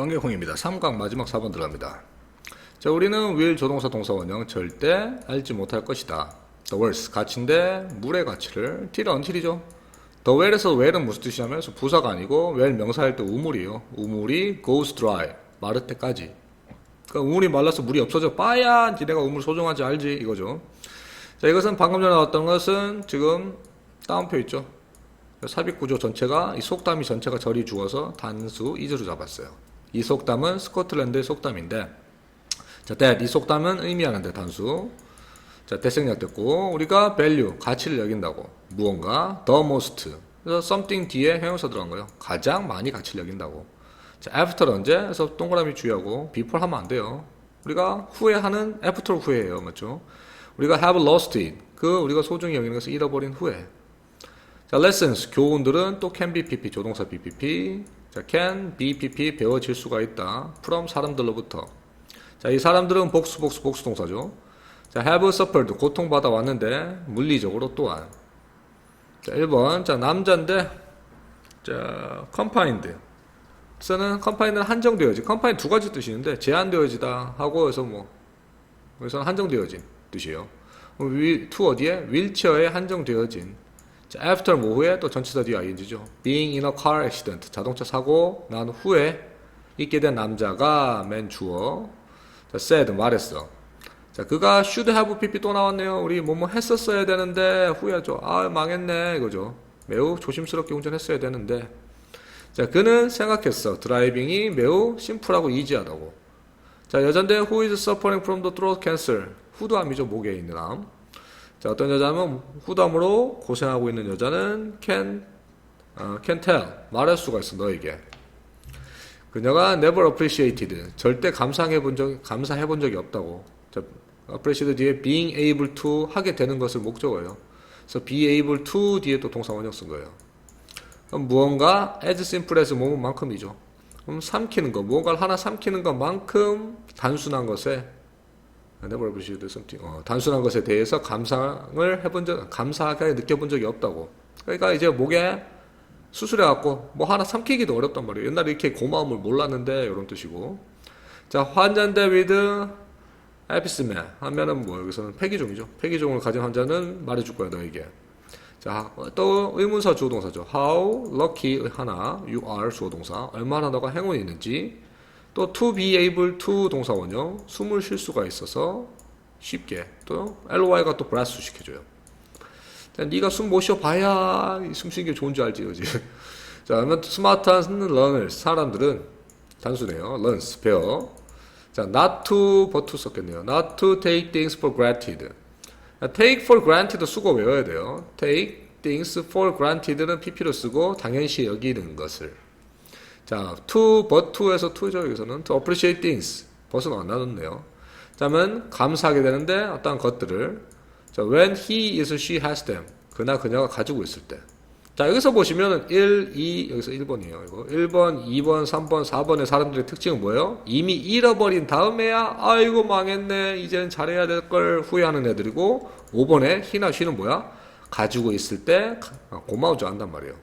관계콩입니다. 3강 마지막 4번 들어갑니다. 자, 우리는 will 조동사 동사 원형 절대 알지 못할 것이다. The words 가치인데 물의 가치를 t를 until이죠. The well에서 well은 무슨 뜻이냐면 부사가 아니고 well 명사할 때 우물이요. 우물이 goes dry 마를 때까지. 그러니까 우물이 말라서 물이 없어져 빠야 니네가 우물 소중한지 알지 이거죠. 자, 이것은 방금 전에 나왔던 것은 지금 다운표 있죠. 삽입 구조 전체가 이 속담이 전체가 절이 죽어서 단수 이즈로 잡았어요. 이 속담은 스코틀랜드의 속담인데 자, that 이 속담은 의미하는데 단수. 자, 대생략 됐고 우리가 value 가치를 여긴다고 무언가 the most 그래서 something 뒤에 형용사 들어간 거예요. 가장 많이 가치를 여긴다고. 자, after 언제? 그래서 동그라미 주의하고 before 하면 안 돼요. 우리가 후회하는 after 후회예요. 맞죠? 우리가 have lost it 그 우리가 소중히 여기는 것을 잃어버린 후회. 자, lessons 교훈들은 또 can be pp 조동사 bpp. 자, can be pp 배워질 수가 있다. from 사람들로부터. 자, 이 사람들은 복수 복수 복수 동사죠. 자, have suffered 고통받아 왔는데 물리적으로 또한. 자, 1번. 자, 남자인데 자, confined. 그래서는 confined는 한정되어지. confined 두 가지 뜻이 있는데 제한되어지다 하고 해서 뭐 그래서 한정되어진 뜻이에요. 위, to 어디에? 윌체어에 한정되어진. 자, after 뭐 후에 또 전치사 뒤에 ing죠. being in a car accident. 자동차 사고 난 후에 있게 된 남자가 맨 주어. 자, said 말했어. 자, 그가 should have pp 또 나왔네요. 우리 뭐뭐 했었어야 되는데 후회하죠. 아, 망했네. 이거죠. 매우 조심스럽게 운전했어야 되는데. 자, 그는 생각했어. 드라이빙이 매우 심플하고 이지하다고. 자, 여잔데 who is suffering from the throat cancer. 후두암이죠. 목에 있는 암. 자, 어떤 여자면 후담으로 고생하고 있는 여자는 can 어, can tell 말할 수가 있어 너에게. 그녀가 never appreciated 절대 감상해 본 적, 감사해 본 적이 없다고. 자, appreciate 뒤에 being able to 하게 되는 것을 목적어예요. 그래서 be able to 뒤에 또 동사 원형 쓴 거예요. 그럼 무언가 as simple as 뭐만큼이죠. 그럼 삼키는 거, 무언가를 하나 삼키는 것만큼 단순한 것에 never appreciated something. 어, 단순한 것에 대해서 감상을 해본 적, 감사하게 느껴본 적이 없다고. 그러니까 이제 목에 수술해갖고 뭐 하나 삼키기도 어렵단 말이에요. 옛날에 이렇게 고마움을 몰랐는데 이런 뜻이고. 자, 환자인데 with 에피스맨 하면은 뭐 여기서는 폐기종이죠. 폐기종을 가진 환자는 말해줄 거야 너에게. 자, 또 의문사 주어동사죠. How lucky 하나, you are 주어동사. 얼마나 너가 행운이 있는지. 또 to be able to 동사 원형. 숨을 쉴 수가 있어서 쉽게. 또 ly가 또 breath 시켜줘요. 자, 네가 숨 못 쉬어 봐야 숨 쉬는 게 좋은지 알지, 그지? 자, 그러면 스마트한 learners 사람들은 단순해요. learns 배워. 자, not to but to 썼겠네요. not to take things for granted. take for granted 수고 외워야 돼요. take things for granted는 pp로 쓰고 당연시 여기는 것을. 자, to but to에서 to죠. 여기서는 to appreciate things. but은 안 나눴네요. 자면 감사하게 되는데 어떤 것들을 자, when he is she has them. 그나 그녀가 가지고 있을 때. 자, 여기서 보시면은 1, 2, 여기서 1번이에요. 이거 1번, 2번, 3번, 4번의 사람들의 특징은 뭐예요? 이미 잃어버린 다음에야 아이고 망했네. 이제는 잘해야 될 걸 후회하는 애들이고 5번에 he나 she는 뭐야? 가지고 있을 때 고마워져 한단 말이에요.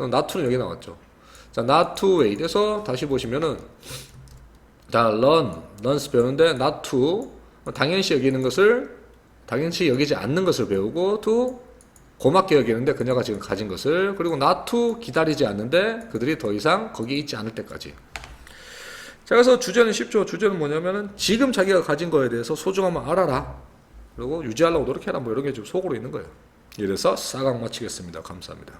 not to는 여기 나왔죠. 자, not to wait. 에서 다시 보시면은 자, learn, learns 배우는데 not to 당연시 여기는 것을 당연시 여기지 않는 것을 배우고 to 고맙게 여기는데 그녀가 지금 가진 것을 그리고 not to 기다리지 않는데 그들이 더 이상 거기 있지 않을 때까지. 자, 그래서 주제는 쉽죠. 주제는 뭐냐면은 지금 자기가 가진 거에 대해서 소중함을 알아라. 그리고 유지하려고 노력해라. 뭐 이런 게 지금 속으로 있는 거예요. 이래서 싸강 마치겠습니다. 감사합니다.